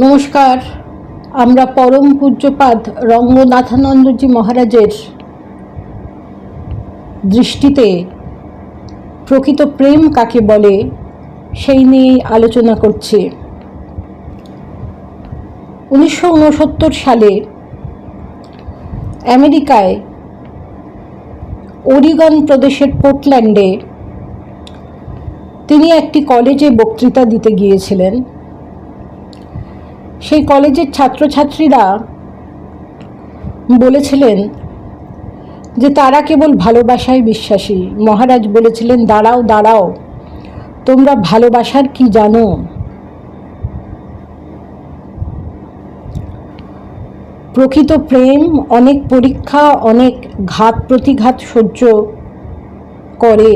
নমস্কার, আমরা পরম পূজ্যপাদ রঙ্গনাথানন্দজি মহারাজের দৃষ্টিতে প্রকৃত প্রেম কাকে বলে সেই নিয়েই আলোচনা করছি। উনিশশো উনসত্তর সালে আমেরিকায় ওরিগন প্রদেশের পোর্টল্যান্ডে তিনি একটি কলেজে বক্তৃতা দিতে গিয়েছিলেন। সেই কলেজের ছাত্রছাত্রীরা বলেছিলেন যে তারা কেবল ভালোবাসায় বিশ্বাসী। মহারাজ বলেছিলেন, দাঁড়াও দাঁড়াও, তোমরা ভালোবাসার কি জানো? প্রকৃত প্রেম, অনেক পরীক্ষা, অনেক ঘাত প্রতিঘাত সহ্য করে।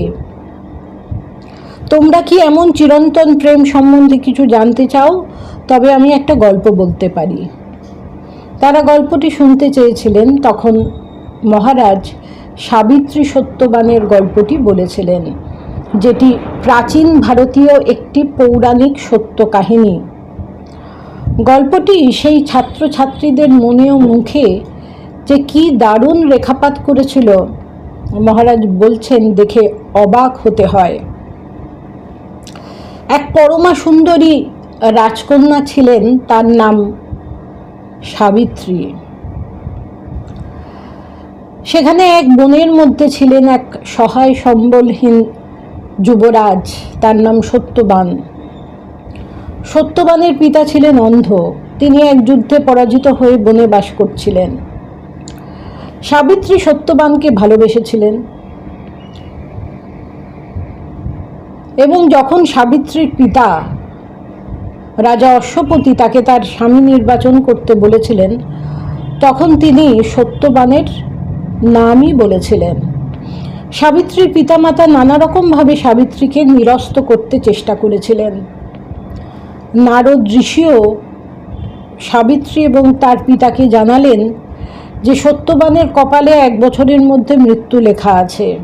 তোমরা কি এমন চিরন্তন প্রেম সম্বন্ধে কিছু জানতে চাও? তবে আমি একটা গল্প বলতে পারি। তারা গল্পটি শুনতে চেয়েছিলেন তখন মহারাজ সাবিত্রী সত্যবানের গল্পটি বলেছিলেন, যেটি প্রাচীন ভারতীয় একটি পৌরাণিক সত্য কাহিনী। গল্পটি সেই ছাত্রছাত্রীদের মনে ও মুখে যে কি দারুণ রেখাপাত করেছিল, মহারাজ বলছেন দেখে অবাক হতে হয়। এক পরমা সুন্দরী রাজকন্যা ছিলেন তার নাম সাবিত্রী। সেখানে এক বনের মধ্যে ছিলেন এক সহায় সম্বলহীন যুবরাজ, তার নাম সত্যবান। সত্যবানের পিতা ছিলেন অন্ধ, তিনি এক যুদ্ধে পরাজিত হয়ে বনে বাস করছিলেন। সাবিত্রী সত্যবানকে ভালোবেসেছিলেন এবং যখন সাবিত্রীর পিতা রাজা অশ্বপতি তাকে তার স্বামী নির্বাচন করতে বলেছিলেন। তখন তিনি সত্যবানের নামই বলেছিলেন। সাবিত্রীর পিতামাতা নানা রকমভাবে সাবিত্রীকে নিরস্ত করতে চেষ্টা করেছিলেন। নারদ ঋষিও সাবিত্রী এবং তার পিতাকে জানালেন যে সত্যবানের কপালে এক বছরের মধ্যে মৃত্যু লেখা আছে।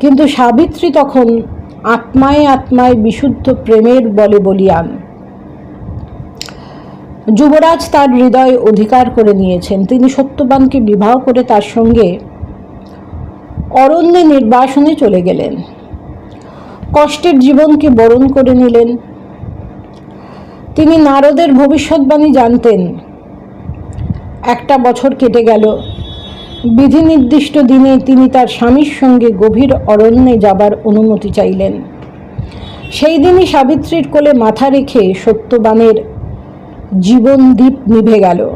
কিন্তু সাবিত্রী তখন আত্মায় আত্মায় বিশুদ্ধ প্রেমের বলে বলিয়ান। যুবরাজ তার হৃদয় অধিকার করে নিয়েছেন। তিনি সত্যবানকে বিবাহ করে তার সঙ্গে অরণ্যে নির্বাসনে চলে গেলেন। কষ্টের জীবনকে বরণ করে নিলেন। তিনি নারদের ভবিষ্যৎবাণী জানতেন। একটা বছর কেটে গেল। বিধি নির্দিষ্ট দিনে তিনি তার স্বামীর সঙ্গে গভীর অরণ্যে যাবার অনুমতি চাইলেন। সেই দিনই সাবিত্রীর কোলে মাথা রেখে সত্যবানের জীবন দ্বীপ নিভে গেল।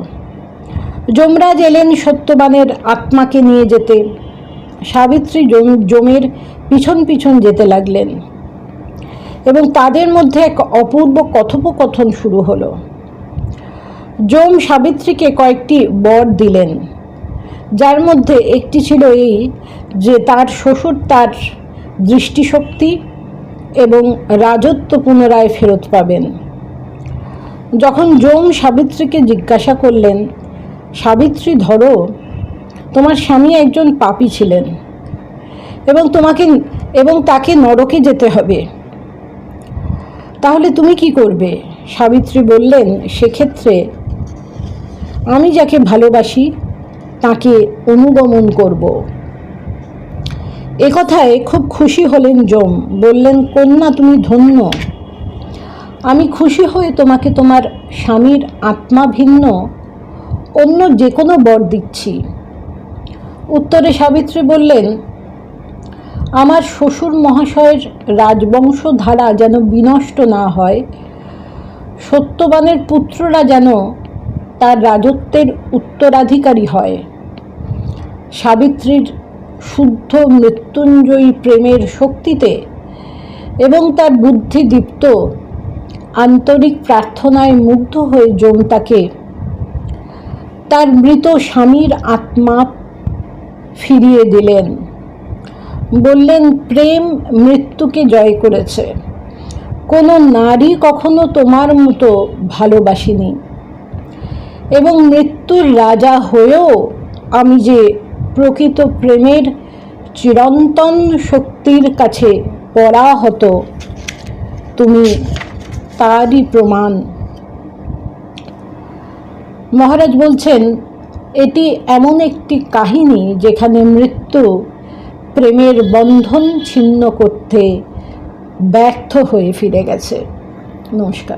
যমরাজ এলেন সত্যবানের আত্মাকে নিয়ে যেতে। সাবিত্রী জমের পিছন পিছন যেতে লাগলেন এবং তাদের মধ্যে এক অপূর্ব কথোপকথন শুরু হলো। যম সাবিত্রীকে কয়েকটি বর দিলেন, যার মধ্যে একটি ছিল এই যে তার শ্বশুর তার দৃষ্টিশক্তি এবং রাজত্ব পুনরায় ফেরত পাবেন। যখন যম সাবিত্রীকে জিজ্ঞাসা করলেন, সাবিত্রী, ধরো, তোমার স্বামী একজন পাপী ছিলেন এবং তোমাকে, এবং তাকে নরকে যেতে হবে। তাহলে তুমি কি করবে? সাবিত্রী বললেন, সেক্ষেত্রে আমি যাকে ভালোবাসি, তাকে অনুগমন করব। একথায় খুব খুশি হলেন যম, বললেন, কন্যা, তুমি ধন্য। আমি খুশি হয়ে তোমাকে তোমার স্বামীর আত্মা ভিন্ন, অন্য যে কোনো বর দিচ্ছি। উত্তরে সাবিত্রী বললেন, আমার শ্বশুর মহাশয়ের রাজবংশ ধারা যেন বিনষ্ট না হয়, সত্যবানের পুত্ররা যেন তার রাজত্বের উত্তরাধিকারী হয়। সাবিত্রীর শুদ্ধ মৃত্যুঞ্জয়ী প্রেমের শক্তিতে এবং তার বুদ্ধি দীপ্ত আন্তরিক প্রার্থনায় মুগ্ধ হয়ে যম তাকে তার মৃত স্বামীর আত্মা ফিরিয়ে দিলেন। বললেন, প্রেম মৃত্যুকে জয় করেছে। কোনো নারী কখনো তোমার মতো ভালোবাসিনি। এবং মৃত্যুর রাজা হয়েও আমি যে প্রকৃত প্রেমের চিরন্তন শক্তির কাছে পড়া হতো তুমি তারই প্রমাণ। মহারাজ বলছেন, এটি এমন একটি কাহিনী যেখানে মৃত্যু প্রেমের বন্ধন ছিন্ন করতে ব্যর্থ হয়ে ফিরে গেছে। নমস্কার।